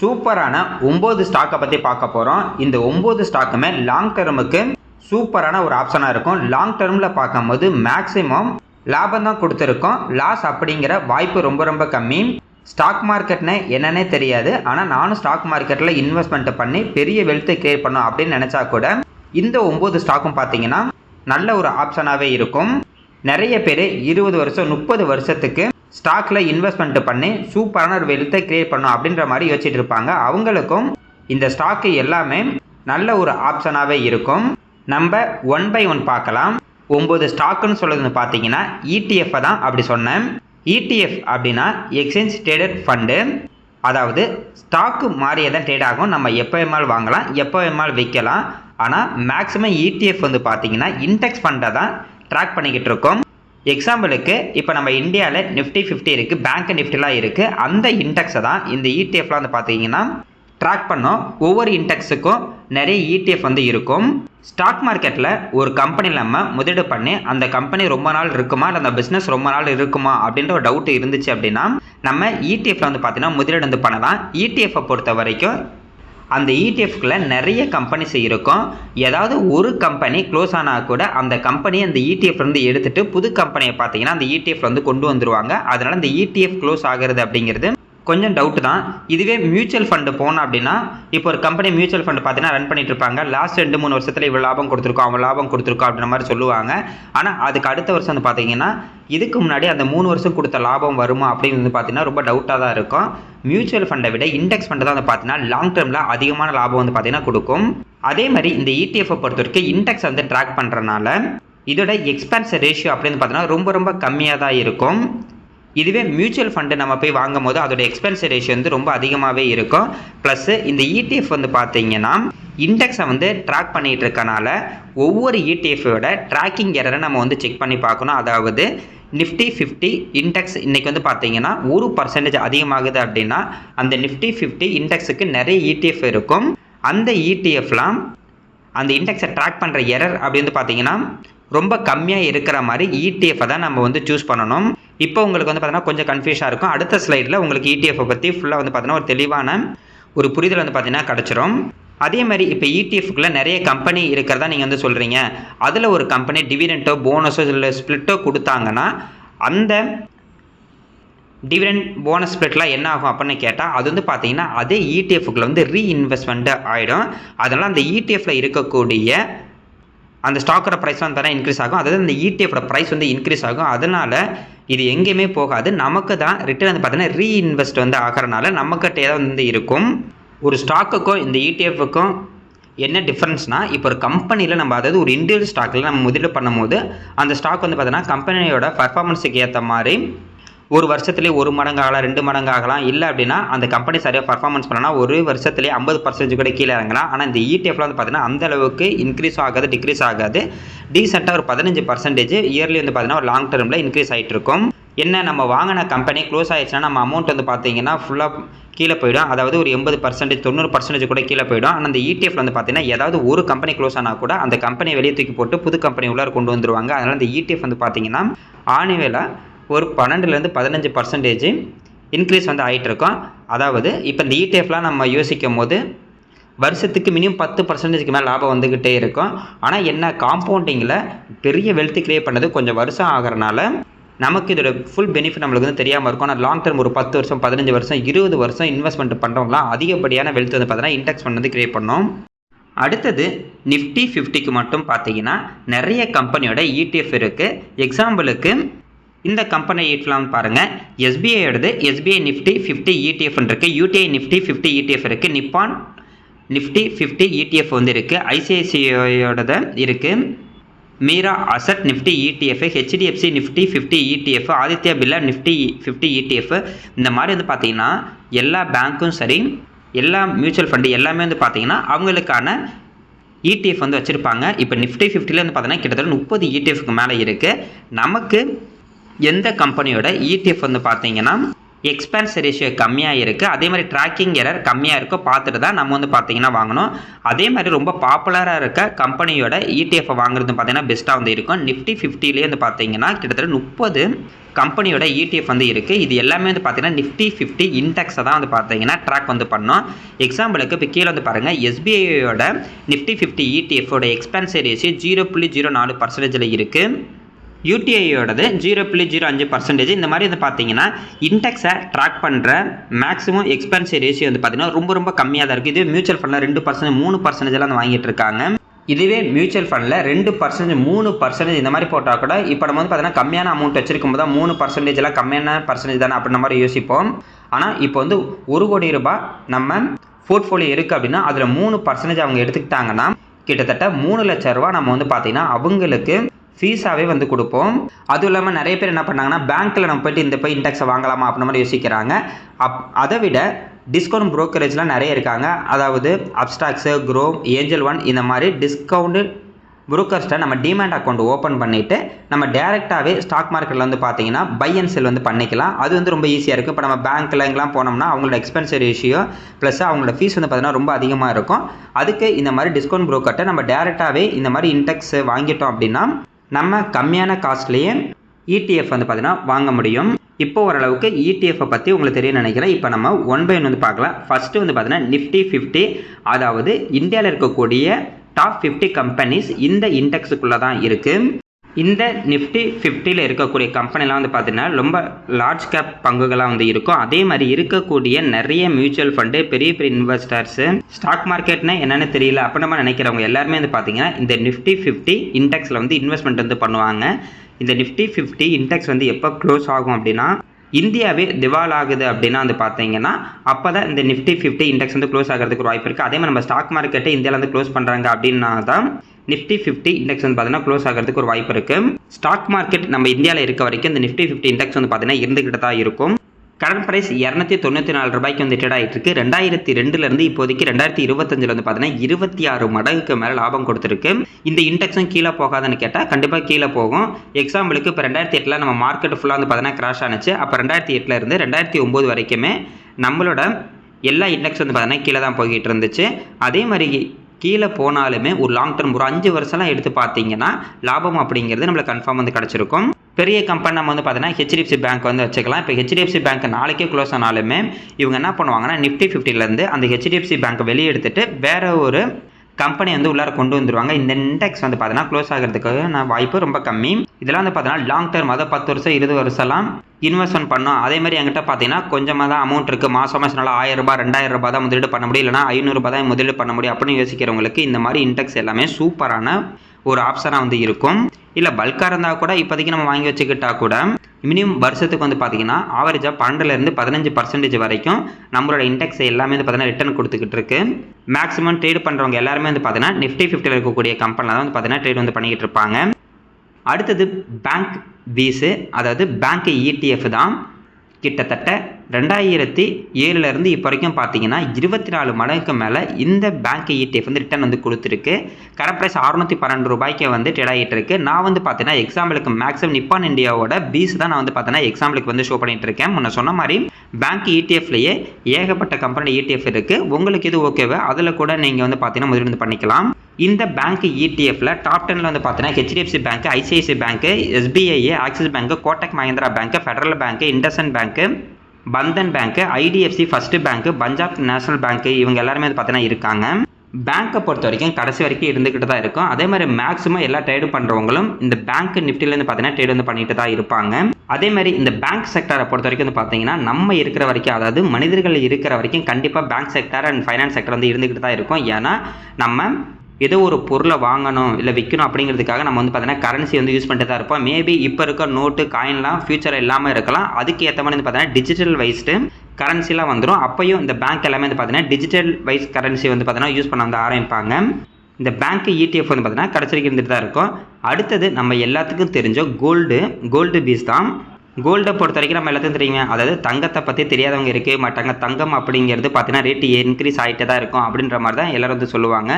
சூப்பரான ஒம்பது ஸ்டாக்கை பற்றி பார்க்க போகிறோம் இந்த ஒம்பது ஸ்டாக்குமே லாங் டெர்முக்கு சூப்பரான ஒரு ஆப்ஷனாக இருக்கும். லாங் டெர்மில் பார்க்கும்போது மேக்ஸிமம் லாபம் தான் கொடுத்துருக்கோம். லாஸ் அப்படிங்கிற வாய்ப்பு ரொம்ப ரொம்ப கம்மி. ஸ்டாக் மார்க்கெட்னு என்னன்னே தெரியாது. ஆனால் நானும் ஸ்டாக் மார்க்கெட்டில் இன்வெஸ்ட்மெண்ட் பண்ணி பெரிய வெல்த்தை கிரியேட் பண்ணோம் அப்படின்னு நினச்சா கூட இந்த ஒம்பது ஸ்டாக்கும் பார்த்தீங்கன்னா நல்ல ஒரு ஆப்ஷனாகவே இருக்கும். நிறைய பேர் இருபது வருஷம் முப்பது வருஷத்துக்கு ஸ்டாக்கில் இன்வெஸ்ட்மெண்ட் பண்ணி சூப்பரான ஒரு வெல்த்தை க்ரியேட் பண்ணும் அப்படின்ற மாதிரி யோசிச்சுட்டு இருப்பாங்க. அவங்களுக்கும் இந்த ஸ்டாக்கு எல்லாமே நல்ல ஒரு ஆப்ஷனாகவே இருக்கும். நம்ம ஒன் பை ஒன் பார்க்கலாம். ஒம்பது ஸ்டாக்குன்னு சொல்லுதுன்னு பார்த்தீங்கன்னா இடிஎஃப்பை தான் அப்படி சொன்னேன். இடிஎஃப் அப்படின்னா எக்ஸ்சேஞ்ச் ட்ரேடட் ஃபண்டு அதாவது ஸ்டாக்கு மாறியே தான் ட்ரேட் ஆகும். நம்ம எப்போ வேணாலும் வாங்கலாம் எப்போ வேணாலும் விற்கலாம். ஆனால் மேக்ஸிமம் இடிஎஃப் வந்து பார்த்தீங்கன்னா இன்டெக்ஸ் ஃபண்டை தான் ட்ராக் பண்ணிக்கிட்டு இருக்கோம். எக்ஸாம்பிளுக்கு இப்போ நம்ம இந்தியாவில் நிஃப்டி ஃபிஃப்டி இருக்குது பேங்க் நிஃப்டிலாம் இருக்குது அந்த இன்டெக்ஸை தான் இந்த இடிஎஃப்லாம் வந்து பார்த்தீங்கன்னா ட்ராக் பண்ணோம். ஒவ்வொரு இன்டெக்ஸுக்கும் நிறைய இடிஎஃப் வந்து இருக்கும். ஸ்டாக் மார்க்கெட்டில் ஒரு கம்பெனியில் நம்ம முதலீடு பண்ணி அந்த கம்பெனி ரொம்ப நாள் இருக்குமா இல்லை அந்த பிஸ்னஸ் ரொம்ப நாள் இருக்குமா அப்படின்ற ஒரு டவுட் இருந்துச்சு அப்படின்னா நம்ம இடிஎஃப்ல வந்து பார்த்தீங்கன்னா முதலீடு வந்து பண்ணலாம். இடிஎஃப்பை பொறுத்த வரைக்கும் அந்த இடிஎஃப்குள்ள நிறைய கம்பெனிஸ் இருக்கும். ஏதாவது ஒரு கம்பெனி க்ளோஸ் ஆனால் கூட அந்த கம்பெனி அந்த இடிஎஃப்லேருந்து எடுத்துகிட்டு புது கம்பெனியை பார்த்தீங்கன்னா அந்த இடிஎஃப் வந்து கொண்டு வந்துருவாங்க. அதனால் இந்த இடிஎஃப் க்ளோஸ் ஆகிறது அப்படிங்கிறது கொஞ்சம் டவுட் தான். இதுவே மியூச்சுவல் ஃபண்டு போனோம் அப்படின்னா இப்போ ஒரு கம்பெனி மியூச்சுவல் ஃபண்டு பார்த்தீங்கன்னா ரன் பண்ணிட்டு இருப்பாங்க. லாஸ்ட் ரெண்டு மூணு வருஷத்தில் இவ்வளோ லாபம் கொடுத்துருக்கோம். அவன் லாபம் கொடுத்துருக்கோம் அப்படின்ற மாதிரி சொல்லுவாங்க. ஆனால் அதுக்கு அடுத்த வருஷம் வந்து பார்த்தீங்கன்னா இதுக்கு முன்னாடி அந்த மூணு வருஷம் கொடுத்த லாபம் வருமா அப்படின்னு வந்து பார்த்தீங்கன்னா ரொம்ப டவுட்டாக தான் இருக்கும். மியூச்சுவல் ஃபண்டை விட இண்டெக்ஸ் ஃபண்டு தான் வந்து பார்த்தீங்கன்னா லாங் டேர்மில் அதிகமான லாபம் வந்து பார்த்தீங்கன்னா கொடுக்கும். அதே மாதிரி இந்த இடிஎஃப்பை பொறுத்த வரைக்கும் இண்டெக்ஸ் வந்து ட்ராக் பண்ணுறனால இதோட எக்ஸ்பென்ஸ் ரேஷியோ அப்படின்னு பார்த்தீங்கன்னா ரொம்ப ரொம்ப கம்மியாக தான் இருக்கும். இதுவே மியூச்சுவல் ஃபண்டு நம்ம போய் வாங்கும் போது அதோட எக்ஸ்பென்ஸ் ரேஷியோ வந்து ரொம்ப அதிகமாகவே இருக்கும். ப்ளஸ் இந்த இடிஎஃப் வந்து பார்த்தீங்கன்னா இண்டெக்ஸை வந்து ட்ராக் பண்ணிகிட்டு இருக்கனால ஒவ்வொரு இடிஎஃபோட ட்ராக்கிங் எரரை நம்ம வந்து செக் பண்ணி பார்க்கணும். அதாவது நிஃப்டி ஃபிஃப்டி இண்டெக்ஸ் இன்றைக்கி வந்து பார்த்தீங்கன்னா ஒரு பர்சன்டேஜ் அதிகமாகுது அப்படின்னா அந்த நிஃப்டி ஃபிஃப்டி இண்டெக்ஸுக்கு நிறைய இடிஎஃப் இருக்கும். அந்த இடிஎஃப்லாம் அந்த இண்டெக்ஸை ட்ராக் பண்ணுற எரர் அப்படி வந்து பார்த்தீங்கன்னா ரொம்ப கம்மியாக இருக்கிற மாதிரி இடிஎஃப்பை தான் நம்ம வந்து சூஸ் பண்ணணும். இப்போ உங்களுக்கு வந்து பார்த்தீங்கன்னா கொஞ்சம் கன்ஃபியூஷனாக இருக்கும். அடுத்த ஸ்லைடில் உங்களுக்கு இடிஎஃப் பற்றி ஃபுல்லாக வந்து பார்த்தீங்கன்னா ஒரு தெளிவான ஒரு புரிதல் வந்து பார்த்தீங்கன்னா கிடச்சிரும். அதே மாதிரி இப்போ இடிஎஃப்குள்ளே நிறைய கம்பெனி இருக்கிறதா நீங்கள் வந்து சொல்கிறீங்க அதில் ஒரு கம்பெனி டிவிடெண்ட்டோ போனஸோ இல்லை ஸ்ப்ளிட்டோ கொடுத்தாங்கன்னா அந்த டிவிடெண்ட் போனஸ் ஸ்ப்ளிட்லாம் என்ன ஆகும் அப்படின்னு கேட்டால் அது வந்து பார்த்தீங்கன்னா அதே இடிஎஃப்குள்ளே வந்து ரீஇன்வெஸ்ட்மெண்ட்டு ஆகிடும் அதனால் அந்த இடிஎஃப்பில் இருக்கக்கூடிய அந்த ஸ்டாக்கோட ப்ரைஸ்லாம் தானே இன்க்ரீஸ் ஆகும். அதாவது அந்த இடிஎஃபோட ப்ரைஸ் வந்து இன்க்ரீஸ் ஆகும். அதனால் இது எங்கேயுமே போகாது. நமக்கு தான் ரிட்டர்ன் வந்து பார்த்தீங்கன்னா ரீஇன்வெஸ்ட் வந்து ஆகிறனால நம்மக்கிட்டே தான் வந்து இருக்கும். ஒரு ஸ்டாக்குக்கும் இந்த இடிஎஃப்க்கும் என்ன டிஃப்ரென்ஸ்னால் இப்போ ஒரு கம்பெனியில் நம்ம அதாவது ஒரு இண்டிவிஜுவல் ஸ்டாக்கில் நம்ம முதலீடு பண்ணும்போது அந்த ஸ்டாக் வந்து பார்த்தீங்கன்னா கம்பெனியோட பர்ஃபார்மன்ஸுக்கு ஏற்ற மாதிரி ஒரு வருஷத்துலேயே ஒரு மடங்கு ஆகலாம் ரெண்டு மடங்கு ஆகலாம் இல்லை அப்படின்னா அந்த கம்பெனி சரியாக பர்ஃபார்மன்ஸ் பண்ணனா ஒரு வருஷத்துலேயே ஐம்பது பர்சன்டேஜ் கூட கீழே இறங்கலாம். ஆனால் இந்த இடிஎஃப்ல வந்து பார்த்தீங்கன்னா அந்த அளவுக்கு இன்க்ரீஸ் ஆகாது டிக்ரீஸ் ஆகாது. டீசெண்டாக ஒரு பதினஞ்சு பர்சன்டேஜ் இயர்லி வந்து பார்த்தீங்கன்னா ஒரு லாங் டேர்மில் இன்க்ரீஸ் ஆகிட்டு இருக்கும் என்ன நம்ம வாங்கின கம்பெனி க்ளோஸ் ஆயிடுச்சுன்னா நம்ம அமௌண்ட் வந்து பார்த்தீங்கன்னா ஃபுல்லாக கீழே போயிடும். அதாவது ஒரு எண்பது பர்சன்டேஜ் தொண்ணூறு பர்சன்டேஜ் கூட கீழே போயிடும். ஆனால் அந்த இடிஎஃப்ல வந்து பார்த்தீங்கன்னா ஏதாவது ஒரு கம்பெனி க்ளோஸ் ஆனால் கூட அந்த கம்பெனியை வெளியே தூக்கி போட்டு புது கம்பெனி உள்ளார கொண்டு வந்துருவாங்க. அதனால் அந்த இடிஎஃப் வந்து பார்த்தீங்கன்னா ஆனுவேலாக ஒரு பன்னெண்டுலேருந்து பதினஞ்சு பர்சன்டேஜ் இன்க்ரீஸ் வந்து ஆகிட்டு இருக்கோம் அதாவது இப்போ இந்த இடிஎஃப்லாம் நம்ம யோசிக்கும் போது வருஷத்துக்கு மினிமம் பத்து பர்சன்டேஜ்க்கு மேலே லாபம் வந்துக்கிட்டே இருக்கும். ஆனால் என்ன காம்பவுண்டிங்கில் பெரிய வெல்த் கிரியேட் பண்ணது கொஞ்சம் வருஷம் ஆகிறனால நமக்கு இதோட ஃபுல் பெனிஃபிட் நம்மளுக்கு வந்து தெரியாமல் இருக்கும். ஆனால் லாங் டர்ம் ஒரு பத்து வருஷம் பதினஞ்சு வருஷம் இருபது வருஷம் இன்வெஸ்ட்மெண்ட் பண்ணுறவங்களாம் அதிகப்படியான வெல்த் வந்து பார்த்தீங்கன்னா இன்டெக்ஸ் வந்து கிரியேட் பண்ணோம். அடுத்தது நிஃப்டி ஃபிஃப்டிக்கு மட்டும் பார்த்தீங்கன்னா நிறைய கம்பெனியோட இடிஎஃப் இருக்குது எக்ஸாம்பிளுக்கு இந்த கம்பெனி ஈட்லாம் பாருங்கள் எஸ்பிஐயோடது எஸ்பிஐ நிஃப்டி ஃபிஃப்டி இடிஎஃப் இருக்குது யூடிஐ நிஃப்டி ஃபிஃப்டி இடிஎஃப் இருக்குது நிப்பான் நிஃப்டி ஃபிஃப்டி இடிஎஃப் வந்து இருக்குது ஐசிஐசிஐயோடது இருக்குது Mirae Asset Nifty ETF HDFC Nifty fifty ETF Aditya Birla Nifty fifty ETF இந்த மாதிரி வந்து பார்த்திங்கன்னா எல்லா பேங்க்கும் சரி எல்லா மியூச்சுவல் ஃபண்டு எல்லாமே வந்து பார்த்திங்கன்னா அவங்களுக்கான இடிஎஃப் வந்து வச்சுருப்பாங்க. இப்போ நிஃப்டி ஃபிஃப்டியில் வந்து பார்த்தீங்கன்னா கிட்டத்தட்ட முப்பது இடிஎஃப்க்கு மேலே இருக்குது நமக்கு எந்த கம்பெனியோட இடிஎஃப் வந்து பார்த்தீங்கன்னா எக்ஸ்பென்ஸ் ரேஷியோ கம்மியாக இருக்குது அதே மாதிரி ட்ராக்கிங் எரர் கம்மியாக இருக்கோ. பார்த்துட்டு தான் நம்ம வந்து பார்த்தீங்கன்னா வாங்கணும். அதே மாதிரி ரொம்ப பாப்புலராக இருக்க கம்பெனியோட இடிஎஃப் வாங்குறது பார்த்தீங்கன்னா பெஸ்ட்டாக வந்து இருக்கும். நிஃப்டி ஃபிஃப்டிலே வந்து பார்த்தீங்கன்னா கிட்டத்தட்ட முப்பது கம்பெனியோட இடிஎஃப் வந்து இருக்குது இது எல்லாமே வந்து பார்த்தீங்கன்னா நிஃப்டி ஃபிஃப்டி இன்டெக்ஸை தான் வந்து பார்த்தீங்கன்னா ட்ராக் வந்து பண்ணோம். எக்ஸாம்பிளுக்கு இப்போ கீழே வந்து பாருங்கள் எஸ்பிஐயோட நிஃப்டி ஃபிஃப்டி இடிஎஃபோட எக்ஸ்பென்ஸ் ரேஷியோ ஜீரோ புள்ளி ஜீரோ நாலு பர்சன்டேஜில் இருக்குது யூடிஐயோடது ஜீரோ புள்ளி ஜீரோ அஞ்சு பர்சன்டேஜ் இந்த மாதிரி வந்து பார்த்தீங்கன்னா இன்டெக்ஸை ட்ராக் பண்ணுற மேக்ஸிமம் எக்ஸ்பென்சிவ் ரேஷியோ வந்து பார்த்தீங்கன்னா ரொம்ப ரொம்ப கம்மியாக தான் இருக்குது இது மியூச்சுவல் ஃபண்டில் ரெண்டு பர்சன்ட் மூணு பர்சன்டேஜ்லாம் வந்து வாங்கிட்டு இருக்காங்க. இதுவே மியூச்சுவல் ஃபண்டில் ரெண்டு பர்சன்டேஜ் மூணு பர்சன்டேஜ் இந்த மாதிரி போட்டால் கூட இப்போ நம்ம வந்து பார்த்தீங்கன்னா கம்மியான அமௌண்ட் வச்சிருக்கும் போது தான் மூணு பர்சன்டேஜ்லாம் கம்மியான பர்சன்டேஜ் தானே அப்படின்ற மாதிரி யோசிப்போம். ஆனால் இப்போ வந்து ஒரு கோடி ரூபாய் நம்ம போர்ட்ஃபோலியோ இருக்குது அப்படின்னா அதில் மூணு பர்சன்டேஜ் அவங்க எடுத்துக்கிட்டாங்கன்னா கிட்டத்தட்ட மூணு லட்ச ரூபா நம்ம வந்து பார்த்தீங்கன்னா அவங்களுக்கு ஃபீஸாகவே வந்து கொடுப்போம். அதுவும் இல்லாமல் நிறைய பேர் என்ன பண்ணாங்கன்னா பேங்க்கில் நம்ம போயிட்டு இந்த போய் இன்டெக்ஸை வாங்கலாமா அப்படின்ற மாதிரி யோசிக்கிறாங்க. அப் அதை விட டிஸ்கவுண்ட் ப்ரோக்கரேஜ்லாம் நிறைய இருக்காங்க. அதாவது அப்ஸ்டாக்ஸு க்ரோ ஏஞ்சல் ஒன் இந்த மாதிரி டிஸ்கவுண்டு புரோக்கர்ஸ்ட்டை நம்ம டிமேட் அக்கௌண்ட் ஓப்பன் பண்ணிவிட்டு நம்ம டேரெக்டாகவே ஸ்டாக் மார்க்கெட்டில் வந்து பார்த்தீங்கன்னா பை அண்ட் செல் வந்து பண்ணிக்கலாம். அது வந்து ரொம்ப ஈஸியாக இருக்குது இப்போ நம்ம பேங்க்கில் எங்கெல்லாம் போனோம்னா அவங்களோட எக்ஸ்பென்ஸ் ரேஷியோ ப்ளஸ் அவங்களோட ஃபீஸ் வந்து பார்த்தீங்கன்னா ரொம்ப அதிகமாக இருக்கும். அதுக்கு இந்த மாதிரி டிஸ்கவுண்ட் புரோக்கர்ட்ட நம்ம டேரெக்டாகவே இந்த மாதிரி இன்டெக்ஸ் வாங்கிட்டோம் அப்படின்னா நம்ம கம்மியான காஸ்ட்லேயே இடிஎஃப் வந்து பார்த்தீங்கன்னா வாங்க முடியும். இப்போ ஓரளவுக்கு இடிஎஃப்பை பற்றி உங்களுக்கு தெரியும் நினைக்கிறேன். இப்போ நம்ம ஒன் பை ஒன் வந்து பார்க்கலாம். ஃபஸ்ட்டு வந்து பார்த்தீங்கன்னா நிஃப்டி ஃபிஃப்டி அதாவது இந்தியாவில் இருக்கக்கூடிய டாப் ஃபிஃப்டி கம்பெனிஸ் இந்த இண்டெக்ஸுக்குள்ளே தான் இருக்குது இந்த நிஃப்டி ஃபிஃப்டியில் இருக்கக்கூடிய கம்பெனிலாம் வந்து பார்த்தீங்கன்னா ரொம்ப லார்ஜ் கேப் பங்குகளாக வந்து இருக்கும். அதே மாதிரி இருக்கக்கூடிய நிறைய மியூச்சுவல் ஃபண்டு பெரிய பெரிய இன்வெஸ்டர்ஸு ஸ்டாக் மார்க்கெட்னா என்னென்னு தெரியல. அப்போ நம்ம நினைக்கிறவங்க எல்லாருமே வந்து பார்த்தீங்கன்னா இந்த நிஃப்டி ஃபிஃப்டி இண்டெக்ஸில் வந்து இன்வெஸ்ட்மெண்ட் வந்து பண்ணுவாங்க. இந்த நிஃப்டி ஃபிஃப்டி இண்டெக்ஸ் வந்து எப்போ க்ளோஸ் ஆகும் அப்படின்னா இந்தியாவே திவால் ஆகுது அப்படின்னா வந்து பார்த்தீங்கன்னா அப்போ தான் இந்த நிஃப்டி ஃபிஃப்டி இண்டெக்ஸ் வந்து க்ளோஸ் ஆகிறதுக்கு ஒரு வாய்ப்பு இருக்குது அதே மாதிரி நம்ம ஸ்டாக் மார்க்கெட்டை இந்தியாவில் வந்து க்ளோஸ் பண்ணுறாங்க அப்படின்னா தான் நிஃப்டி ஃபிஃப்டி இண்டெக்ஸ் வந்து பார்த்தீங்கன்னா க்ளோஸ் ஆகிறதுக்கு ஒரு வாய்ப்பு இருக்குது ஸ்டாக் மார்க்கெட் நம்ம இந்தியாவில் இருக்க வரைக்கும் இந்த நிஃப்டி ஃபிஃப்டி இண்டெக்ஸ் வந்து பார்த்தீங்கன்னா இருந்துக்கிட்டு தான் இருக்கும். கரண்ட் ப்ரைஸ் இரநூத்தி தொண்ணூற்றி நாலு ரூபாய்க்கு வந்து ட்ரேட் ஆகிட்டு இருக்கு ரெண்டாயிரத்தி ரெண்டுலேருந்து இப்போதைக்கு ரெண்டாயிரத்தி இருபத்தஞ்சில் வந்து பார்த்தீங்கன்னா இருபத்தி ஆறு மடங்குக்கு மேலே லாபம் கொடுத்துருக்கு. இந்த இண்டெக்ஸும் கீழே போகாதுன்னு கேட்டால் கண்டிப்பாக கீழே போகும். எக்ஸாம்பிளுக்கு இப்போ ரெண்டாயிரத்தி எட்டில் நம்ம மார்க்கெட் ஃபுல்லாக வந்து பார்த்தீங்கன்னா கிராஷ் ஆனிச்சு. அப்போ ரெண்டாயிரத்தி எட்டில் இருந்து ரெண்டாயிரத்தி ஒம்பது வரைக்குமே நம்மளோட எல்லா இண்டெக்ஸ் வந்து பார்த்தீங்கன்னா கீழே தான் போய்கிட்டு இருந்துச்சு. அதே மாதிரி கீழே போனாலுமே ஒரு லாங் டர்ம் ஒரு அஞ்சு வருஷம்லாம் எடுத்து பார்த்தீங்கன்னா லாபம் அப்படிங்கிறது நம்மளுக்கு கன்ஃபார்ம் வந்து கிடச்சிருக்கும். பெரிய கம்பெனி நம்ம வந்து பார்த்தீங்கன்னா ஹெச்டிஎஃப்சி பேங்க் வந்து வச்சுக்கலாம். இப்போ ஹெச்டிஎஃப்சி பேங்க் நாளைக்கே க்ளோஸ் ஆனாலுமே இவங்க என்ன பண்ணுவாங்கன்னா நிஃப்டி ஃபிஃப்டிலேருந்து அந்த ஹெச்டிஎஃப்சி பேங்க் வெளியே எடுத்துட்டு வேற ஒரு கம்பெனி வந்து உள்ளார கொண்டு வந்துருவாங்க. இந்த இண்டெக்ஸ் வந்து பார்த்தீங்கன்னா க்ளோஸ் ஆகிறதுக்கு நான் வாய்ப்பு ரொம்ப கம்மி. இதெல்லாம் வந்து பார்த்தீங்கன்னா லாங் டர்ம் அதாவது பத்து வருஷம் இருபது வருஷம்லாம் இன்வெஸ்ட்மெண்ட் பண்ணோம் அதே மாதிரி என்கிட்ட பார்த்தீங்கன்னா கொஞ்சமாக தான் அமௌண்ட் இருக்குது மாதம் மாதம் நல்லா ஆயிரம் ரூபாய் ரெண்டாயிரம் ரூபாய் தான் முதலீடு பண்ண முடியும். இல்லைனா ஐநூறுரூபா தான் முதலீடு பண்ண முடியும் அப்படின்னு யோசிக்கிறவங்களுக்கு இந்த மாதிரி இண்டெக்ஸ் எல்லாமே சூப்பரான ஒரு ஆப்ஷனாக வந்து இருக்கும். இல்லை பல்காக இருந்தால் கூட இப்போதைக்கு நம்ம வாங்கி வச்சுக்கிட்டா கூட மினிமம் வருஷத்துக்கு வந்து பார்த்தீங்கன்னா ஆவரேஜாக பன்னெண்டுலேருந்து பதினஞ்சு பர்சன்டேஜ் வரைக்கும் நம்மளோட இண்டெக்ஸ் எல்லாமே வந்து பார்த்தீங்கன்னா ரிட்டர்ன் கொடுத்துக்கிட்டு இருக்கு. மேக்ஸிமம் ட்ரேட் பண்ணுறவங்க எல்லாருமே வந்து பார்த்தீங்கன்னா நிஃப்டி ஃபிஃப்டியில் இருக்கக்கூடிய கம்பெனியில் தான் வந்து பார்த்தீங்கன்னா ட்ரேட் வந்து பண்ணிக்கிட்டு இருப்பாங்க. அடுத்தது பேங்க் வீஸு அதாவது பேங்க் இடிஎஃப் தான் கிட்டத்தட்ட ரெண்டாயிரத்தி ஏழுலேருந்து இப்போ வரைக்கும் பார்த்தீங்கன்னா இருபத்தி நாலு மடங்குக்கு மேலே இந்த பேங்க் இடிஎஃப் வந்து ரிட்டர்ன் வந்து கொடுத்துருக்கு. கரண்ட் ப்ரைஸ் அறுநூற்றி பன்னெண்டு ரூபாய்க்கு வந்து ட்ரேட் ஆகிட்டு இருக்கு. நான் வந்து பார்த்தீங்கன்னா எக்ஸாம்பிளுக்கு மேக்ஸிமம் நிப்பான் இந்தியாவோட பீஸ் தான் நான் வந்து பார்த்தீங்கன்னா எக்ஸாம்பிளுக்கு வந்து ஷோ பண்ணிட்டு இருக்கேன். முன்ன சொன்ன மாதிரி பேங்க் இடிஎஃப்லேயே ஏகப்பட்ட கம்பெனி இடிஎஃப் இருக்குது உங்களுக்கு இது ஓகேவா அதில் கூட நீங்கள் வந்து பார்த்தீங்கன்னா முதலீடு பண்ணிக்கலாம். இந்த பேங்க் இடிஎஃப்ல டாப் டெனில் வந்து பார்த்தீங்கன்னா HDFC bank ICICI bank SBI Axis bank Kotak Mahindra bank Federal bank IndusInd bank Bandhan பேங்க்கு ஐடிஎஃப்சி ஃபர்ஸ்ட் பேங்க்கு பஞ்சாப் நேஷனல் பேங்க்கு இவங்க எல்லாருமே வந்து பார்த்தீங்கன்னா இருக்காங்க. பேங்க்கை பொறுத்த வரைக்கும் கடைசி வரைக்கும் இருந்துக்கிட்டு தான் இருக்கும். அதே மாதிரி மேக்ஸிமம் எல்லா ட்ரேடு பண்ணுறவங்களும் இந்த பேங்க் நிஃப்டிலேருந்து பார்த்தீங்கன்னா ட்ரேட் வந்து பண்ணிட்டு தான் இருப்பாங்க. அதே மாதிரி இந்த பேங்க் செக்டரை பொறுத்த வரைக்கும் வந்து பார்த்தீங்கன்னா நம்ம இருக்கிற வரைக்கும் அதாவது மனிதர்கள் இருக்கிற வரைக்கும் கண்டிப்பாக bank sector and finance sector வந்து இருந்துக்கிட்டு தான் இருக்கும். ஏன்னா நம்ம ஏதோ ஒரு பொருளை வாங்கணும் இல்லை விற்கணும் அப்படிங்கிறதுக்காக நம்ம வந்து பார்த்தீங்கன்னா கரன்சி வந்து யூஸ் பண்ணிட்டு தான் இருப்போம். மேபி இப்போ இருக்க நோட்டு காயின்லாம் ஃபியூச்சர் இல்லாமல் இருக்கலாம். அதுக்கு ஏற்ற மாதிரி வந்து பார்த்தீங்கன்னா டிஜிட்டல் வைஸ்டு கரன்சிலாம் வந்துடும் அப்பையும் இந்த பேங்க் எல்லாமே வந்து பார்த்தீங்கன்னா டிஜிட்டல் வைஸ் கரன்சி வந்து பார்த்தீங்கன்னா யூஸ் பண்ண வந்து ஆரம்பிப்பாங்க. இந்த பேங்க் இடிஎஃப் வந்து பார்த்தீங்கன்னா கடைசி வரைக்கும் இருந்துட்டு தான் இருக்கும். அடுத்தது நம்ம எல்லாத்துக்கும் தெரிஞ்ச கோல்டு கோல்டு பீஸ் தான். கோல்டை பொறுத்த வரைக்கும் நம்ம எல்லாத்தையும் தெரியுங்க. அதாவது தங்கத்தை பற்றி தெரியாதவங்க இருக்கவே மாட்டாங்க தங்கம் அப்படிங்கிறது பார்த்தீங்கன்னா ரேட்டு இன்க்ரீஸ் ஆகிட்டே தான் இருக்கும் அப்படின்ற மாதிரி தான் எல்லோரும் வந்து சொல்லுவாங்க.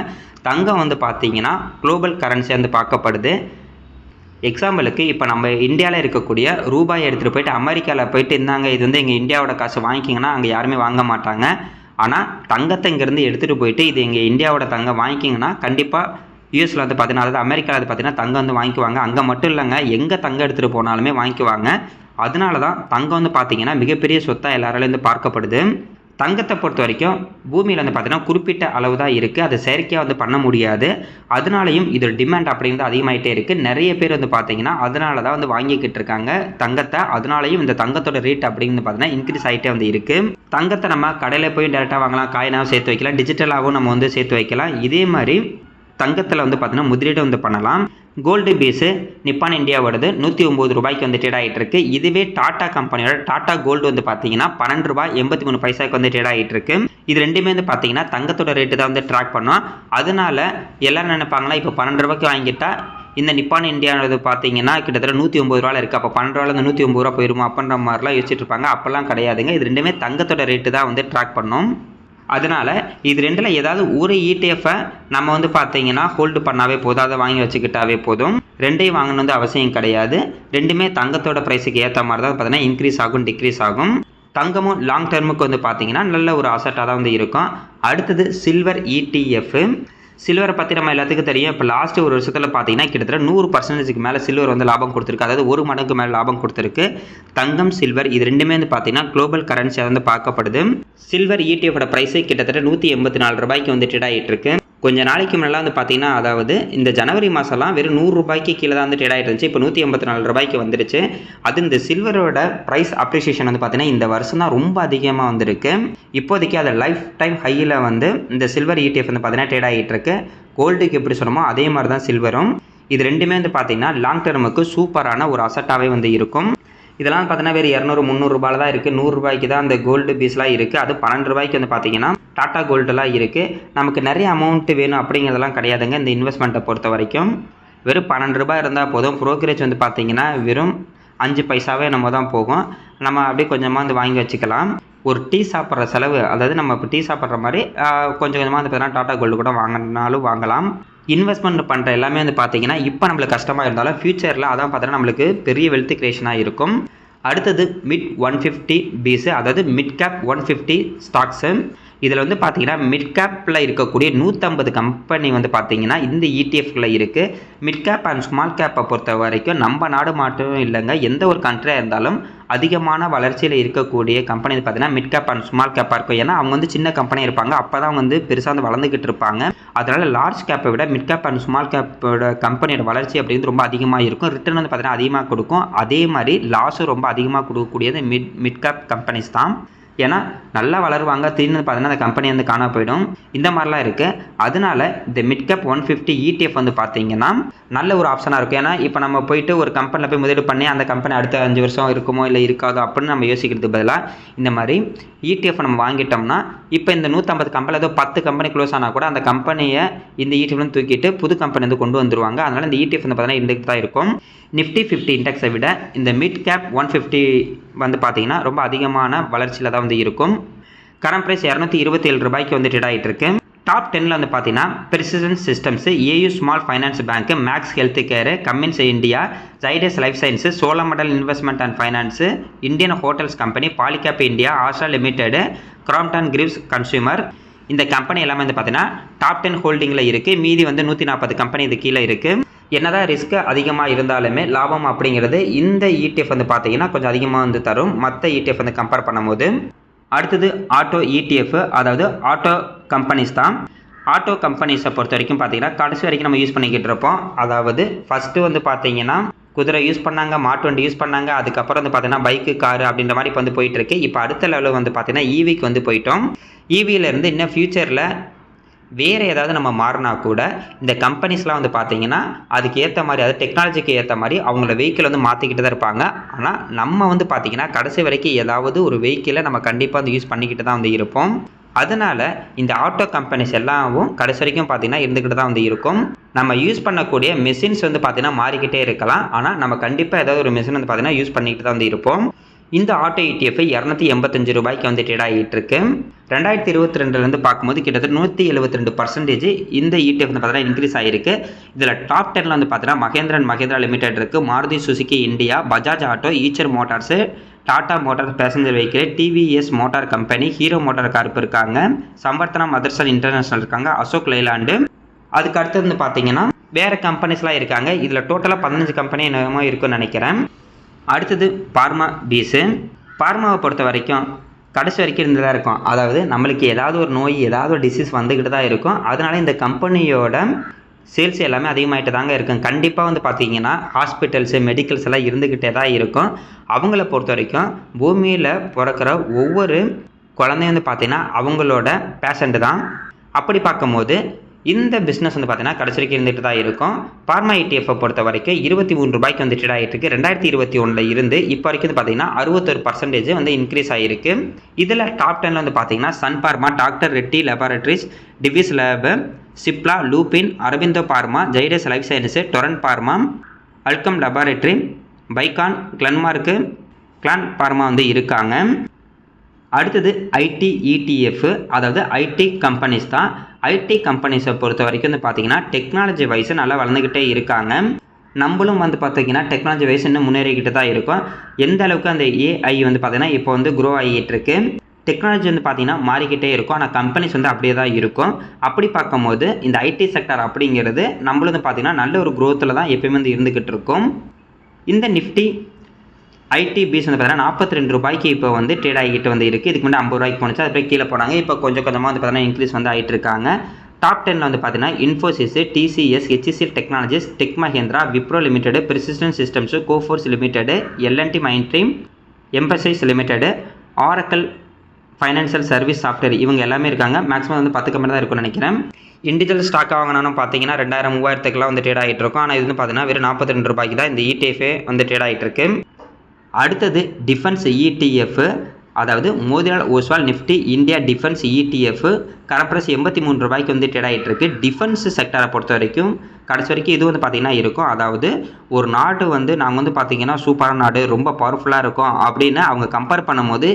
தங்கம் வந்து பார்த்தீங்கன்னா குளோபல் கரன்சி வந்து பார்க்கப்படுது. எக்ஸாம்பிளுக்கு இப்போ நம்ம இந்தியாவில் இருக்கக்கூடிய ரூபாய் எடுத்துகிட்டு போயிட்டு அமெரிக்காவில் போயிட்டு இருந்தாங்க. இது வந்து எங்கள் இந்தியாவோட காசு வாங்கிக்கிங்கன்னா அங்கே யாருமே வாங்க மாட்டாங்க. ஆனால் தங்கத்தை இங்கேருந்து எடுத்துகிட்டு போயிட்டு இது எங்கள் இந்தியாவோட தங்கம் வாங்கிக்கிங்கன்னா கண்டிப்பாக யூஎஸில் வந்து பார்த்தீங்கன்னா அதாவது அமெரிக்காவில் வந்து பார்த்தீங்கன்னா தங்கம் வந்து வாங்கிக்குவாங்க. அங்கே மட்டும் இல்லைங்க எங்கே தங்கம் எடுத்துகிட்டு போனாலுமே வாங்கிக்குவாங்க. அதனால தான் தங்கம் வந்து பார்த்தீங்கன்னா மிகப்பெரிய சொத்தாக எல்லாராலையும் வந்து பார்க்கப்படுது. தங்கத்தை பொறுத்த வரைக்கும் பூமியில் வந்து பார்த்தீங்கன்னா குறிப்பிட்ட அளவு தான் இருக்குது அதை செயற்கையாக வந்து பண்ண முடியாது. அதனாலையும் இது டிமாண்ட் அப்படிங்கிறது அதிகமாகிட்டே இருக்குது நிறைய பேர் வந்து பார்த்தீங்கன்னா அதனால தான் வந்து வாங்கிக்கிட்டு இருக்காங்க தங்கத்தை. அதனாலையும் இந்த தங்கத்தோட ரேட் அப்படிங்கிறது பார்த்தீங்கன்னா இன்க்ரீஸ் ஆகிட்டே வந்து இருக்குது தங்கத்தை நம்ம கடையில் போய் டேரெக்டாக வாங்கலாம் காயினாகவும் சேர்த்து வைக்கலாம் டிஜிட்டலாகவும் நம்ம வந்து சேர்த்து வைக்கலாம். இதே மாதிரி தங்கத்தில் வந்து பார்த்தீங்கன்னா முதலீடு வந்து பண்ணலாம். கோல்டு பீஸு நிப்பான் இந்தியாவோடது நூற்றி ஒம்பது ரூபாய்க்கு வந்து ட்ரேட் ஆகிட்டு இருக்கு இதுவே டாடா கம்பெனியோட டாடா கோல்டு வந்து பார்த்தீங்கன்னா பன்னெண்டு ரூபாய் எண்பத்தி மூணு பைசாக்கு வந்து ட்ரேட் ஆகிட்டு இருக்கு இது ரெண்டுமே வந்து பார்த்தீங்கன்னா தங்கத்தோட ரேட்டு தான் வந்து ட்ராக் பண்ணோம். அதனால எல்லாரும் நினைப்பாங்களா இப்போ பன்னெண்டு ரூபாய்க்கு வாங்கிட்டா இந்த நிப்பான் இந்தியானது பார்த்தீங்கன்னா கிட்டத்தட்ட நூற்றி ஒம்பது ரூபாயில் இருக்குது அப்போ பன்னெண்டு ரூபாயிலேருந்து நூற்றி ஒம்பது ரூபா போயிருமா அப்படின்ற மாதிரிலாம் யோசிச்சுட்டு இருப்பாங்க. அப்போல்லாம் கிடையாதுங்க. இது ரெண்டுமே தங்கத்தோட ரேட்டு தான் வந்து ட்ராக் பண்ணோம். அதனால் இது ரெண்டில் ஏதாவது ஒரு இடிஎஃப்பை நம்ம வந்து பார்த்தீங்கன்னா ஹோல்டு பண்ணாவே போதும். அதை வாங்கி வச்சுக்கிட்டாவே போதும். ரெண்டையும் வாங்கணும் வந்து அவசியம் கிடையாது. ரெண்டுமே தங்கத்தோட ப்ரைஸுக்கு ஏற்ற மாதிரி தான் பார்த்தீங்கன்னா இன்க்ரீஸ் ஆகும் டிக்ரீஸ் ஆகும். தங்கமும் லாங் டேர்முக்கு வந்து பார்த்தீங்கன்னா நல்ல ஒரு அசட்டாக தான் வந்து இருக்கும். அடுத்தது சில்வர் இடிஎஃப் சில்வரை பற்றி நம்ம எல்லாத்துக்கும் தெரியும். இப்போ லாஸ்ட் ஒரு வருஷத்தில் பார்த்தீங்கன்னா கிட்டத்தட்ட நூறு பர்சன்டேஜுக்கு மேலே சில்வர் வந்து லாபம் கொடுத்துருக்கு. அதாவது ஒரு மடங்கு மேலே லாபம் கொடுத்துருக்கு. தங்கம் சில்வர் இது ரெண்டுமே வந்து பார்த்தீங்கன்னா குளோபல் கரன்சியாக வந்து பார்க்கப்படுது. சில்வர் இடிஎஃபோட ப்ரைஸு கிட்டத்தட்ட நூற்றி எண்பத்தி நாலு ரூபாய்க்கு வந்து ட்ரேட் ஆகிட்டு இருக்கு. கொஞ்சம் நாளைக்கு முன்னெல்லாம் வந்து பார்த்தீங்கன்னா அதாவது இந்த ஜனவரி மாதம்லாம் வெறும் நூறுரூபாய்க்கு கீழே தான் வந்து ட்ரேட் ஆகிட்டு இருந்துச்சு. இப்போ நூற்றி எண்பத்தி நாலு ரூபாய்க்கு வந்துருச்சு அது இந்த சில்வரோட ப்ரைஸ் அப்ரிசியேஷன் வந்து பார்த்தீங்கன்னா இந்த வருஷம் தான் ரொம்ப அதிகமாக வந்திருக்கு. இப்போதைக்கு அது லைஃப் டைம் ஹையில் வந்து இந்த சில்வர் இடிஎஃப் வந்து பார்த்தீங்கன்னா ட்ரேட் ஆகிட்டு இருக்கு. கோல்டுக்கு எப்படி சொன்னமோ அதே மாதிரி தான் சில்வரும் இது ரெண்டுமே வந்து பார்த்தீங்கன்னா லாங் டேர்முக்கு சூப்பரான ஒரு அசட்டாகவே வந்து இருக்கும். இதெல்லாம் பார்த்தீங்கன்னா வேறு இரநூறு முந்நூறுரூபால தான் இருக்குது நூறுரூபாய்க்கு தான் அந்த கோல்டு பீஸ்லாம் இருக்குது அது பன்னெண்டு ரூபாய்க்கு வந்து பார்த்தீங்கன்னா டாட்டா கோல்டெல்லாம் இருக்குது நமக்கு நிறைய அமௌண்ட்டு வேணும் அப்படிங்கிறதெல்லாம் கிடையாதுங்க இந்த இன்வெஸ்ட்மெண்ட்டை பொறுத்த வரைக்கும். வெறும் பன்னெண்டு ரூபாய் இருந்தால் போதும். ப்ரோக்கரேஜ் வந்து பார்த்தீங்கன்னா வெறும் அஞ்சு பைசாவே நம்ம தான் போகும். நம்ம அப்படியே கொஞ்சமாக வந்து வாங்கி வச்சுக்கலாம். ஒரு டீ சாப்பிட்ற செலவு அதாவது நம்ம இப்போ டீ சாப்பிட்ற மாதிரி கொஞ்சம் கொஞ்சமாக வந்து பார்த்தீங்கன்னா டாட்டா கோல்டு கூட வாங்கினாலும் வாங்கலாம். இன்வெஸ்ட்மெண்ட் பண்ணுற எல்லாமே வந்து பார்த்தீங்கன்னா இப்போ நம்மளுக்கு கஷ்டமாக இருந்தாலும் ஃப்யூச்சரில் அதான் பார்த்தீங்கன்னா நம்மளுக்கு பெரிய வெல்த் கிரியேஷனாக இருக்கும். அடுத்தது மிட் ஒன் ஃபிஃப்டி பீஸு அதாவது mid cap one fifty stocks இதில் வந்து பார்த்தீங்கன்னா மிட் கேப்பில் இருக்கக்கூடிய நூற்றம்பது கம்பெனி வந்து பார்த்தீங்கன்னா இந்த இடிஎஃப்ல இருக்குது மிட் கேப் அண்ட் ஸ்மால் கேப்பை பொறுத்த வரைக்கும் நம்ம நாடு மட்டும் இல்லைங்க. எந்த ஒரு கண்ட்ரியாக இருந்தாலும் அதிகமான வளர்ச்சியில் இருக்கக்கூடிய கம்பெனி பார்த்தீங்கன்னா மிட் கேப் அண்ட் ஸ்மால் கேப்பாக இருக்கும். ஏன்னா அவங்க வந்து சின்ன கம்பெனி இருப்பாங்க. அப்போ தான் வந்து பெருசாக வந்து வளர்ந்துக்கிட்டு இருப்பாங்க. அதனால் லார்ஜ் கேப்பை விட மிட் கேப் அண்ட் ஸ்மால் கேப்போட கம்பெனியோட வளர்ச்சி அப்படிங்கிறது ரொம்ப அதிகமாக இருக்கும். ரிட்டர்ன் வந்து பார்த்தீங்கன்னா அதிகமாக கொடுக்கும். அதே மாதிரி லாஸும் ரொம்ப அதிகமாக கொடுக்கக்கூடியது மிட் மிட் கேப் கம்பெனிஸ் தான். ஏன்னா நல்லா வளருவாங்க திடீர்னு பார்த்தீங்கன்னா அந்த கம்பெனி வந்து காண போயிடும். இந்த மாதிரிலாம் இருக்குது அதனால இந்த மிட்கேப் ஒன் ஃபிஃப்டி இடிஎஃப் வந்து பார்த்தீங்கன்னா நல்ல ஒரு ஆப்ஷனாக இருக்கும். ஏன்னா இப்போ நம்ம போயிட்டு ஒரு கம்பெனியில் போய் முதலீடு பண்ணி அந்த கம்பெனி அடுத்த அஞ்சு வருஷம் இருக்குமோ இல்லை இருக்காதோ அப்படின்னு நம்ம யோசிக்கிறதுக்கு பதிலாக இந்த மாதிரி இடிஎஃப் நம்ம வாங்கிட்டோம்னா இப்போ இந்த நூற்றம்பது கம்பெனி ஏதோ பத்து கம்பெனி க்ளோஸ் ஆனால் கூட அந்த கம்பெனியை இந்த இடிஎஃப்ல தூக்கிட்டு புது கம்பெனி வந்து கொண்டு வந்துருவாங்க. அதனால் இந்த இடிஎஃப் வந்து பார்த்தீங்கன்னா இண்டெக்ஸ் தான் இருக்கும். நிஃப்டி ஃபிஃப்டி இண்டெக்ஸை விட இந்த மிட் கேப் ஒன் ஃபிஃப்டி வந்து பார்த்தீங்கன்னா ரொம்ப அதிகமான வளர்ச்சியில் தான் வந்து இருக்கும். கரண்ட் ப்ரைஸ் இரநூத்தி இருபத்தி ஏழு ரூபாய்க்கு வந்து ட்ரேட் ஆகிட்டு இருக்கு. டாப் டென்னில் வந்து பார்த்தீங்கன்னா precision systems AU small finance bank Max health care Cummins India Zydus life science Cholamandal investment and finance Indian hotels company Polycab India Astral limited Crompton Greaves consumer இந்த கம்பெனி எல்லாமே வந்து பார்த்தீங்கன்னா top ten ஹோல்டிங்கில் இருக்குது மீதி வந்து நூற்றி நாற்பது company இது கீழே இருக்குது என்னதான் ரிஸ்க் அதிகமாக இருந்தாலுமே லாபம் அப்படிங்கிறது இந்த இடிஎஃப் வந்து பார்த்தீங்கன்னா கொஞ்சம் அதிகமாக வந்து தரும். மற்ற இடிஎஃப் வந்து கம்பேர் பண்ணும்போது அடுத்தது ஆட்டோ இடிஎஃப் அதாவது ஆட்டோ கம்பெனிஸ் தான். ஆட்டோ கம்பெனிஸை பொறுத்த வரைக்கும் பார்த்தீங்கன்னா கடைசி வரைக்கும் நம்ம யூஸ் பண்ணிக்கிட்டு இருப்போம். அதாவது ஃபஸ்ட்டு வந்து பார்த்தீங்கன்னா குதிரை யூஸ் பண்ணாங்க மாட்டு வண்டி யூஸ் பண்ணாங்க. அதுக்கப்புறம் வந்து பார்த்தீங்கன்னா பைக்கு காரு அப்படின்ற மாதிரி இப்போ வந்து போயிட்டு இருக்கு. இப்போ அடுத்த லெவலில் வந்து பார்த்தீங்கன்னா ஈவிக்கு வந்து போயிட்டோம். EV இருந்து இன்னும் ஃப்யூச்சரில் வேறு ஏதாவது நம்ம மாறினா கூட இந்த கம்பெனிஸ்லாம் வந்து பார்த்தீங்கன்னா அதுக்கு ஏற்ற மாதிரி அதாவது டெக்னாலஜிக்கு ஏற்ற மாதிரி அவங்கள வெஹிக்கிள் வந்து மாற்றிக்கிட்டு தான் இருப்பாங்க. ஆனால் நம்ம வந்து பார்த்தீங்கன்னா கடைசி வரைக்கும் ஏதாவது ஒரு வெஹிக்கிளை நம்ம கண்டிப்பாக வந்து யூஸ் பண்ணிக்கிட்டு தான் வந்து இருப்போம். அதனால் இந்த ஆட்டோ கம்பெனிஸ் எல்லாமும் கடைசி வரைக்கும் பார்த்தீங்கன்னா இருந்துக்கிட்டு தான் வந்து இருக்கும். நம்ம யூஸ் பண்ணக்கூடிய மிஷின்ஸ் வந்து பார்த்தீங்கன்னா மாறிக்கிட்டே இருக்கலாம். ஆனால் நம்ம கண்டிப்பாக ஏதாவது ஒரு மிஷின் வந்து பார்த்தீங்கன்னா யூஸ் பண்ணிக்கிட்டு தான் வந்து இருப்போம். இந்த ஆட்டோ இடிஎஃப் இரநூத்தி எண்பத்தஞ்சு ரூபாய்க்கு வந்து ட்ரேட் ஆகிட்டு இருக்கு ரெண்டாயிரத்தி இருபத்தி ரெண்டுலேருந்து பார்க்கும்போது கிட்டத்தட்ட நூற்றி எழுபத்தி ரெண்டு பர்சன்டேஜ் இந்த இடிஎஃப் வந்து பார்த்தீங்கன்னா இன்க்ரீஸ் ஆகிருக்கு. இதில் டாப் டெனில் வந்து பார்த்தீங்கன்னா மகேந்திரன் மகேந்திரா லிமிடெட் இருக்குது Maruti Suzuki India Bajaj auto Eicher motors Tata motor passenger vehicle TVS motor company Hero motor corp இருக்காங்க. சம்பர்த்தனா மதர்சன் இன்டர்நேஷனல் இருக்காங்க அசோக் லைலாண்டு. அதுக்கு அடுத்து வந்து பார்த்தீங்கன்னா வேறு கம்பெனிஸ்லாம் இருக்காங்க. இதில் டோட்டலாக பதினஞ்சு கம்பெனி என்னமோ இருக்குன்னு நினைக்கிறேன். அடுத்தது பார்மா பீஸு. பார்மாவை பொறுத்த வரைக்கும் கடைசி வரைக்கும் இருந்து தான் இருக்கும். அதாவது நம்மளுக்கு ஏதாவது ஒரு நோய் ஏதாவது ஒரு டிசீஸ் வந்துக்கிட்டு தான் இருக்கும். அதனால இந்த கம்பெனியோட சேல்ஸ் எல்லாமே அதிகமாகிட்டு தாங்க இருக்கும். கண்டிப்பாக வந்து பார்த்தீங்கன்னா ஹாஸ்பிட்டல்ஸு மெடிக்கல்ஸ் எல்லாம் இருந்துக்கிட்டே தான் இருக்கும். அவங்கள பொறுத்த வரைக்கும் பூமியில் பிறக்கிற ஒவ்வொரு குழந்தையும் வந்து பார்த்திங்கன்னா அவங்களோட பேஷண்ட்டு தான். அப்படி பார்க்கும்போது இந்த பிஸ்னஸ் வந்து பார்த்தீங்கன்னா கடைசி வரைக்கும் இருந்துட்டு தான் இருக்கும். பார்மா ஐடிஎஃப் பொறுத்த வரைக்கும் இருபத்தி மூணு ரூபாய்க்கு வந்து ட்ரேட் ஆகிட்டு இருக்கு. ரெண்டாயிரத்தி இருபத்தி ஒன்றில் இருந்து இப்போ வரைக்கும் வந்து பார்த்தீங்கன்னா அறுபத்தொரு பர்சன்டேஜ் வந்து இன்க்ரீஸ் ஆகிருக்கு இதில் டாப் டெனில் வந்து பார்த்தீங்கன்னா Sun pharma doctor Reddy laboratories Divi's lab Cipla Lupin Aurobindo pharma Zydus life science Torrent pharma Alkem laboratory Biocon Glenmark Gland pharma வந்து இருக்காங்க. அடுத்தது ஐடி இடிஎஃப் அதாவது ஐடி கம்பெனிஸ் தான். ஐடி கம்பெனிஸை பொறுத்த வரைக்கும் வந்து பார்த்திங்கன்னா டெக்னாலஜி வைஸ் நல்லா வளர்ந்துக்கிட்டே இருக்காங்க. நம்மளும் வந்து பார்த்தீங்கன்னா டெக்னாலஜி வைஸ் இன்னும் முன்னேறிக்கிட்டு தான் இருக்கும். எந்த அளவுக்கு அந்த ஏஐ வந்து பார்த்திங்கன்னா இப்போ வந்து க்ரோ ஆகிட்டு இருக்கு டெக்னாலஜி வந்து பார்த்திங்கன்னா மாறிக்கிட்டே இருக்கும். ஆனால் கம்பெனிஸ் வந்து அப்படியே தான் இருக்கும். அப்படி பார்க்கும்போது இந்த ஐடி செக்டர் அப்படிங்கிறது நம்மளும் வந்து பார்த்தீங்கன்னா நல்ல ஒரு க்ரோத்தில் தான் எப்பயுமே வந்து இருந்துக்கிட்டு இருக்கும். இந்த நிஃப்டி ஐடி பீஸ் வந்து பார்த்தீங்கன்னா நாற்பத்தி ரெண்டு ரூபாய்க்கு இப்போ வந்து ட்ரேட் ஆகிட்டு வந்து இருக்குது இதுக்கு முன்னாடி ஐம்பது ரூபாய்க்கு போணுச்சு. அது போய் கீழே போனாங்க. இப்போ கொஞ்சம் கொஞ்சமாக வந்து பார்த்தீங்கன்னா இன்க்ரீஸ் வந்து ஆகிட்டு இருக்காங்க. டாப் டெனில் வந்து பார்த்தீங்கன்னா Infosys TCS HCL technologies Tech Mahindra Wipro limited Persistent systems Coforge limited L and T Mindtree Mphasis limited Oracle financial service software இவங்க எல்லாமே இருக்காங்க. மேக்ஸிமம் வந்து பத்து கம்பெனி தான் இருக்கும்னு நினைக்கிறேன். இண்டிவிஜுவல் ஸ்டாக் வாங்கினாலும் பார்த்தீங்கன்னா ரெண்டாயிரம் மூவாயிரத்துக்குலாம் வந்து ட்ரேட் ஆகிட்டு இருக்கும். ஆனால் இது வந்து பார்த்தீங்கன்னா வெறும் நாற்பத்தி ரெண்டு ரூபாய்க்கு தான் இந்த இடிஎஃபே வந்து ட்ரேட் ஆகிட்டு இருக்கு. அடுத்தது டிஃபென்ஸ் இடிஎஃப் அதாவது Motilal Oswal Nifty India defence ETF கரப்ரஸ் எண்பத்தி மூணு ரூபாய்க்கு வந்து ட்ரேட் ஆகிட்டு இருக்கு. டிஃபென்ஸ் செக்டரை பொறுத்த வரைக்கும் கடைசி வரைக்கும் இது வந்து பார்த்திங்கன்னா இருக்கும். அதாவது ஒரு நாடு வந்து நாங்கள் வந்து பார்த்திங்கன்னா சூப்பரான நாடு ரொம்ப பவர்ஃபுல்லாக இருக்கும் அப்படின்னு அவங்க கம்பேர் பண்ணும்போது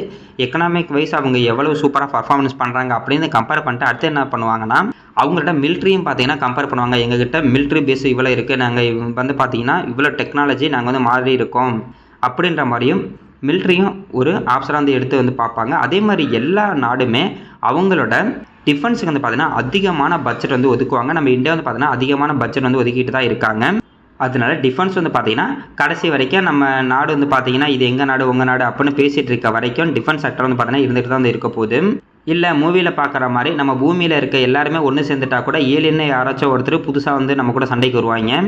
எக்கனாமிக் வைஸ் அவங்க எவ்வளோ சூப்பராக பர்ஃபார்மன்ஸ் பண்ணுறாங்க அப்படின்னு கம்பேர் பண்ணிட்டு அடுத்து என்ன பண்ணுவாங்கன்னா அவங்கள்ட்ட மிலிட்ரியும் பார்த்தீங்கன்னா கம்பேர் பண்ணுவாங்க. எங்ககிட்ட மிலிட்ரி பேஸ் இவ்வளோ இருக்குது நாங்கள் வந்து பார்த்தீங்கன்னா இவ்வளோ டெக்னாலஜி நாங்கள் வந்து மாறி இருக்கோம். அப்படின்ற மாதிரியும் மிலிட்ரியும் ஒரு ஆப்ஷனாக வந்து எடுத்து வந்து பார்ப்பாங்க. அதே மாதிரி எல்லா நாடுமே அவங்களோட டிஃபென்ஸுக்கு வந்து பார்த்தீங்கன்னா அதிகமான பட்ஜெட் வந்து ஒதுக்குவாங்க. நம்ம இந்தியா வந்து பார்த்தீங்கன்னா அதிகமான பட்ஜெட் வந்து ஒதுக்கிட்டு தான் இருக்காங்க. அதனால டிஃபென்ஸ் வந்து பார்த்தீங்கன்னா கடைசி வரைக்கும் நம்ம நாடு வந்து பார்த்தீங்கன்னா இது எங்கள் நாடு உங்கள் நாடு அப்படின்னு பேசிகிட்டு இருக்க வரைக்கும் டிஃபென்ஸ் செக்டர் வந்து பார்த்தீங்கன்னா இருந்துகிட்டு தான் வந்து இருக்க போகுது. இல்லை மூவியில் பார்க்குற மாதிரி நம்ம பூமியில் இருக்க எல்லாருமே ஒன்று சேர்ந்துட்டா கூட ஏழின்னு யாராச்சும் ஒருத்தர் புதுசாக வந்து நம்ம கூட சண்டைக்கு வருவாங்க.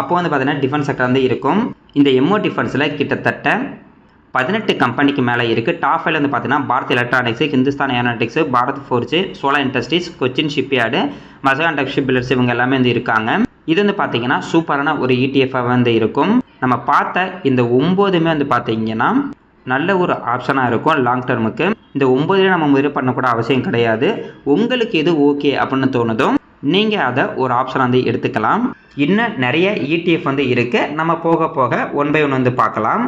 அப்போ வந்து பார்த்தீங்கன்னா டிஃபென்ஸ் செக்டர் வந்து இருக்கும். இந்த எம்ஓ டிஃபென்ஸில் கிட்டத்தட்ட பதினெட்டு கம்பெனிக்கு மேலே இருக்குது டாப் ஃபைவ்ல வந்து பார்த்தீங்கன்னா Bharat electronics Hindustan aeronautics Bharat forge solar industries Cochin shipyard Mazagon dock ship builders இவங்க எல்லாமே வந்து இருக்காங்க. இது வந்து பார்த்தீங்கன்னா சூப்பரான ஒரு இடிஎஃபாக வந்து இருக்கும். நம்ம பார்த்த இந்த ஒம்போதுமே வந்து பார்த்தீங்கன்னா நல்ல ஒரு ஆப்ஷனாக இருக்கும் லாங் டர்முக்கு இந்த ஒம்பதுலேயே நம்ம முதல் பண்ணக்கூட அவசியம் கிடையாது. உங்களுக்கு எது ஓகே அப்படின்னு தோணுதோ நீங்கள் அதை ஒரு ஆப்ஷன் வந்து எடுத்துக்கலாம். இன்னும் நிறைய இடிஎஃப் வந்து இருக்குது நம்ம போக போக ஒன் பை ஒன் வந்து பார்க்கலாம்.